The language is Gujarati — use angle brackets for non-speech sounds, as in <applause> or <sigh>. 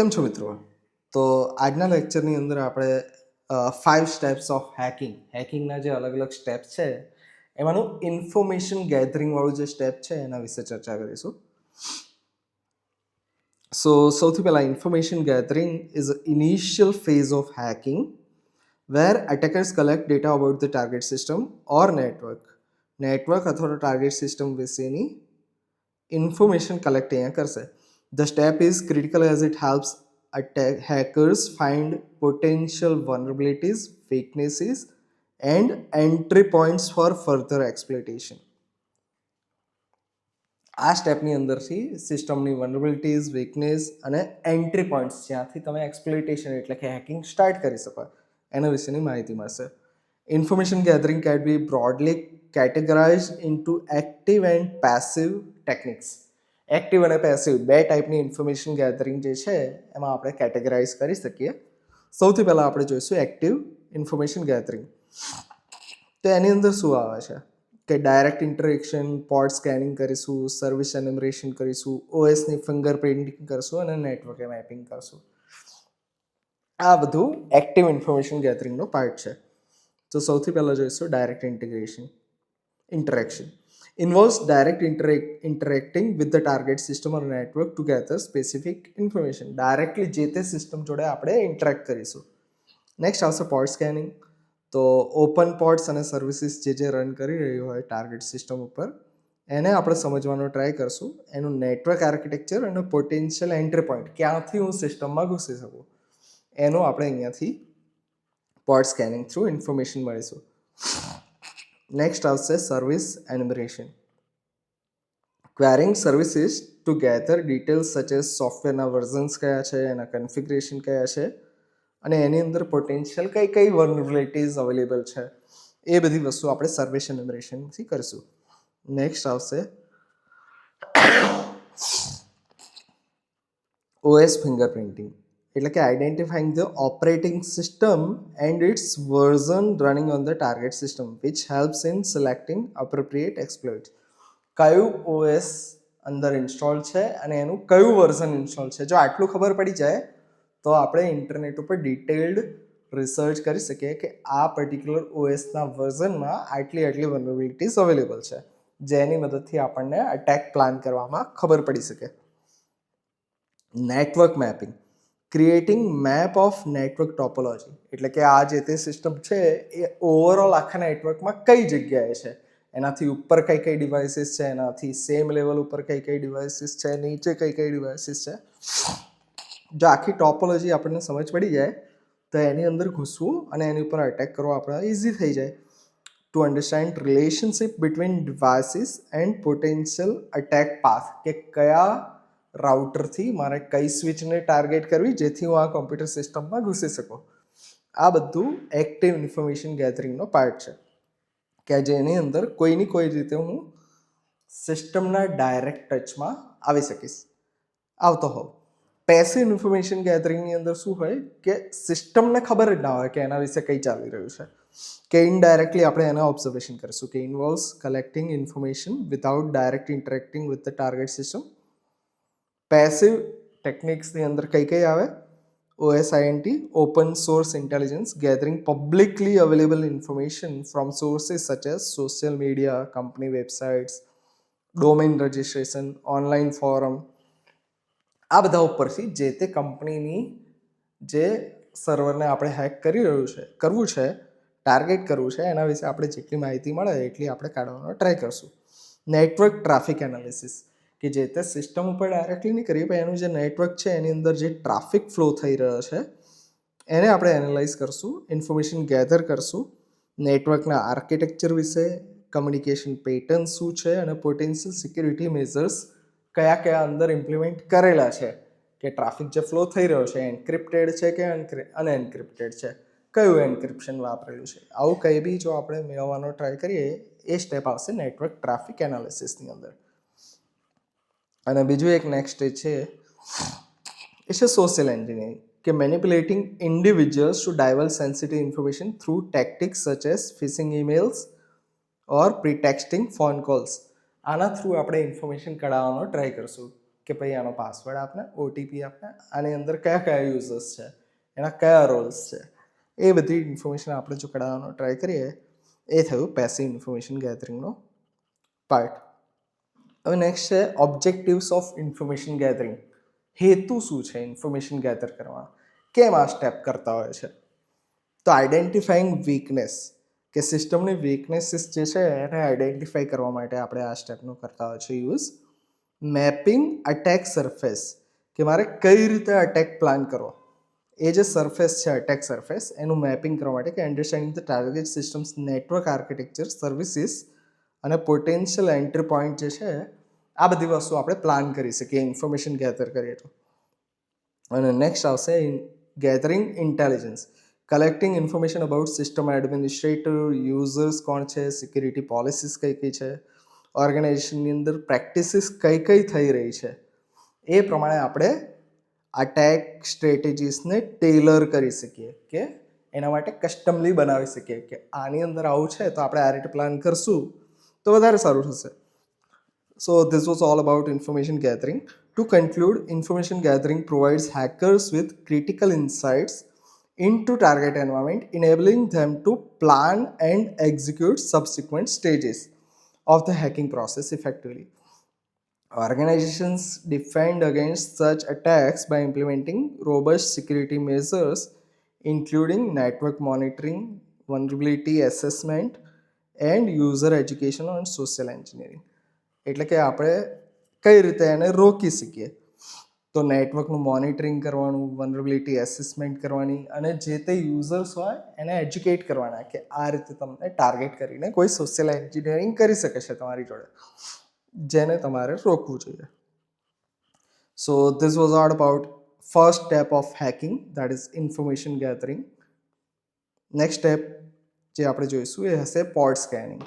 કેમ છો મિત્રો? તો આજના લેક્ચરની અંદર આપણે ફાઇવ સ્ટેપ્સ ઓફ હેકિંગ હેકિંગના જે અલગ અલગ સ્ટેપ્સ છે, એમાંનું ઇન્ફોર્મેશન ગેધરિંગવાળું જે સ્ટેપ છે, એના વિશે ચર્ચા કરીશું. સો સૌથી પહેલાં information gathering is initial phase of hacking where attackers collect data about the target system or network network અથવા ટાર્ગેટ સિસ્ટમ વિશેની ઇન્ફોર્મેશન કલેક્ટ અહીંયા કરશે. The step is critical as it helps attack hackers find potential vulnerabilities, weaknesses, and entry points for further exploitation. આ સ્ટેપની અંદરથી સિસ્ટમની વનરેબિલિટીઝ વીકનેસ અને એન્ટ્રી પોઈન્ટ્સ જ્યાંથી તમે એક્સપ્લોઇટેશન એટલે કે હેકિંગ સ્ટાર્ટ કરી શકો એના વિશેની માહિતી મળશે information gathering can be broadly categorise into active and passive techniques active અને પેસિવ બે ટાઈપની ઇન્ફોર્મેશન ગેધરિંગ જે છે, એમાં આપણે કેટેગરાઇઝ કરી શકીએ. સૌથી પહેલાં આપણે જોઈશું એક્ટિવ ઇન્ફોર્મેશન ગેધરિંગ તો એની અંદર શું આવે છે? કે ડાયરેક્ટ ઇન્ટરેક્શન પોર્ટ સ્કેનિંગ કરીશું સર્વિસ એનિમરેશન કરીશું ઓએસની ફિંગર પ્રિન્ટિંગ કરશું અને નેટવર્ક મેપિંગ કરશું. આ બધું એક્ટિવ ઇન્ફોર્મેશન ગેધરિંગનો પાર્ટ છે. તો સૌથી પહેલાં જોઈશું direct integration interaction involves direct interact, interacting with the target system or network to gather specific information. Directly જે તે સિસ્ટમ જોડે આપણે ઇન્ટરેક્ટ કરીશું. નેક્સ્ટ આવશે પોર્ટ સ્કેનિંગ તો ઓપન પોર્ટ્સ અને સર્વિસીસ જે જે રન કરી રહ્યું હોય ટાર્ગેટ સિસ્ટમ ઉપર એને આપણે સમજવાનો ટ્રાય કરશું. એનું નેટવર્ક આર્કિટેક્ચર અને પોટેન્શિયલ એન્ટ્રી પોઈન્ટ ક્યાંથી હું સિસ્ટમમાં ઘૂસી શકું? એનું આપણે અહીંયાથી પોર્ટ સ્કેનિંગ થ્રુ ઇન્ફોર્મેશન મળીશું. નેક્સ્ટ આવશે service enumeration querying services to gather details such as સોફ્ટવેરના વર્ઝન્સ કયા છે, એના કન્ફિગ્રેશન કયા છે, અને એની અંદર પોટેન્શિયલ કઈ કઈ વનરેબિલિટીઝ અવેલેબલ છે, એ બધી વસ્તુ આપણે સર્વિસ એનિમરેશનથી કરીશું. નેક્સ્ટ આવશે. <coughs> ઓએસ ફિંગરપ્રિન્ટિંગ એટલે કે identifying the operating system and its version running on the target system which helps in selecting appropriate exploit કયું ઓએસ અંદર ઇન્સ્ટોલ છે અને એનું કયું વર્ઝન ઇન્સ્ટોલ છે? જો આટલું ખબર પડી જાય, તો આપણે ઇન્ટરનેટ ઉપર ડિટેલ્ડ રિસર્ચ કરી શકીએ કે આ પર્ટિક્યુલર ઓએસના વર્ઝનમાં આટલી આટલી વનરેબિલિટીઝ અવેલેબલ છે. જેની મદદથી આપણને અટેક પ્લાન કરવામાં ખબર પડી શકે. Network mapping creating map of network topology એટલે કે આ જે તે સિસ્ટમ છે, એ ઓવરઓલ આખા નેટવર્કમાં કઈ જગ્યાએ છે? એનાથી ઉપર કઈ કઈ ડિવાઇસીસ છે? એનાથી સેમ લેવલ ઉપર કઈ કઈ ડિવાઇસીસ છે? નીચે કઈ કઈ ડિવાઇસીસ છે? જો આખી ટોપોલોજી આપણને સમજ પડી જાય, તો એની અંદર ઘૂસવું અને એની ઉપર અટેક કરવો આપણે ઇઝી થઈ જાય. To understand relationship between devices and potential attack path કે કયા રાઉટરથી મારે કઈ સ્વિચને ટાર્ગેટ કરવી જેથી હું આ કોમ્પ્યુટર સિસ્ટમમાં ઘૂસી શકું. આ બધું એક્ટિવ ઇન્ફોર્મેશન ગેધરિંગનો પાર્ટ છે, કે જેની અંદર કોઈની કોઈ રીતે હું સિસ્ટમના ડાયરેક્ટ ટચમાં આવી શકીશ. આવતો હોઉં. પેસિવ ઇન્ફોર્મેશન ગેધરિંગની અંદર શું હોય કે સિસ્ટમને ખબર જ ના હોય કે એના વિશે કંઈ ચાલી રહ્યું છે. કે ઇનડાયરેક્ટલી આપણે એના ઓબ્ઝર્વેશન કરીશું કે involves collecting information without direct interacting with the target system passive ટેકનિક્સની અંદર કઈ કઈ આવે? OSINT open source intelligence gathering publicly available information from sources such as social media company websites domain registration online forum આ બધા ઉપરથી જે તે કંપનીની જે સર્વરને આપણે હેક કરી રહ્યું છે, કરવું છે ટાર્ગેટ કરવું છે, એના વિશે આપણે જેટલી માહિતી મળે એટલી આપણે કાઢવાનો ટ્રાય કરશું. નેટવર્ક ટ્રાફિક એનાલિસિસ કે જે તે સિસ્ટમ ઉપર ડાયરેક્ટલી નહીં કરીએ પણ એનું જે નેટવર્ક છે, એની અંદર જે ટ્રાફિક ફ્લો થઈ રહ્યો છે, એને આપણે એનાલાઇઝ કરશું ઇન્ફોર્મેશન ગેધર કરશું. નેટવર્કના આર્કિટેક્ચર વિશે કમ્યુનિકેશન પેટર્ન શું છે, અને પોટેન્શિયલ સિક્યુરિટી મેઝર્સ કયા કયા અંદર ઇમ્પ્લિમેન્ટ કરેલા છે, કે ટ્રાફિક જે ફ્લો થઈ રહ્યો છે એન્ક્રિપ્ટેડ છે કે અનએન્ક્રિપ્ટેડ છે, કયું એન્ક્રિપ્શન વાપરેલું છે. આવું કંઈ બી જો આપણે મેળવવાનો ટ્રાય કરીએ, એ સ્ટેપ આવશે નેટવર્ક ટ્રાફિક એનાલિસિસની અંદર. અને બીજું એક નેક્સ્ટ સ્ટેજ છે, એ છે સોશિયલ એન્જિનિયરિંગ કે manipulating individuals to divulge sensitive information through tactics such as phishing emails or pretexting phone calls આના થ્રુ આપણે ઇન્ફોર્મેશન કઢાવવાનો ટ્રાય કરશું કે ભાઈ આનો પાસવર્ડ આપને ઓટીપી આપને, આની અંદર કયા કયા યુઝર્સ છે, એના કયા રોલ્સ છે. એ બધી ઇન્ફોર્મેશન આપણે જો કઢાવવાનો ટ્રાય કરીએ, એ થયું પેસિવ ઇન્ફોર્મેશન ગેધરિંગનો પાર્ટ હવે નેક્સ્ટ છે ઓબ્જેક્ટિવ્સ ઓફ ઇન્ફોર્મેશન ગેધરિંગ હેતુ શું છે ઇન્ફોર્મેશન ગેધર કરવાનો કેમ આ સ્ટેપ કરતા હોય છે? તો આઈડેન્ટિફાઈંગ વીકનેસ કે સિસ્ટમની વીકનેસીસ જે છે એને આઈડેન્ટિફાઈ કરવા માટે આપણે આ સ્ટેપનું કરતા હોય છે યુઝ મેપિંગ અટેક સરફેસ કે મારે કઈ રીતે અટેક પ્લાન કરવો? એ જે સરફેસ છે અટેક સરફેસ એનું મેપિંગ કરવા માટે કે understanding the target systems network architecture services અને પોટેન્શિયલ એન્ટ્રી પોઈન્ટ જે છે, આ બધી વસ્તુ આપણે પ્લાન કરી શકીએ ઇન્ફોર્મેશન ગેધર કરીએ તો. અને નેક્સ્ટ આવશે gathering intelligence collecting information about system administrator users કોણ છે સિક્યુરિટી પોલિસીસ કઈ કઈ છે ઓર્ગેનાઇઝેશનની અંદર પ્રેક્ટિસીસ કઈ કઈ થઈ રહી છે, એ પ્રમાણે આપણે અટેક સ્ટ્રેટેજીસને ટેલર કરી શકીએ કે એના માટે કસ્ટમલી બનાવી શકીએ કે આની અંદર આવું છે તો આપણે આ રીતે પ્લાન કરશું. તો વધારે સારું થશે So this was all about information gathering. To conclude, information gathering provides hackers with critical insights into target environment, enabling them to plan and execute subsequent stages of the hacking process effectively. Organizations defend against such attacks by implementing robust security measures, including network monitoring, vulnerability assessment, and user education and social engineering. એટલે કે આપણે કઈ રીતે એને રોકી શકીએ? તો નેટવર્કનું મોનિટરિંગ કરવાનું વનરેબિલિટી એસેસમેન્ટ કરવાની અને જે તે યુઝર્સ હોય એને એજ્યુકેટ કરવાના કે આ રીતે તમને ટાર્ગેટ કરીને કોઈ સોશિયલ એન્જિનિયરિંગ કરી શકે છે તમારી જોડે, જેને તમારે રોકવું જોઈએ. So this was all about first step of hacking that is information gathering next step જે આપણે જોઈશું એ હશે પોર્ટ સ્કેનિંગ.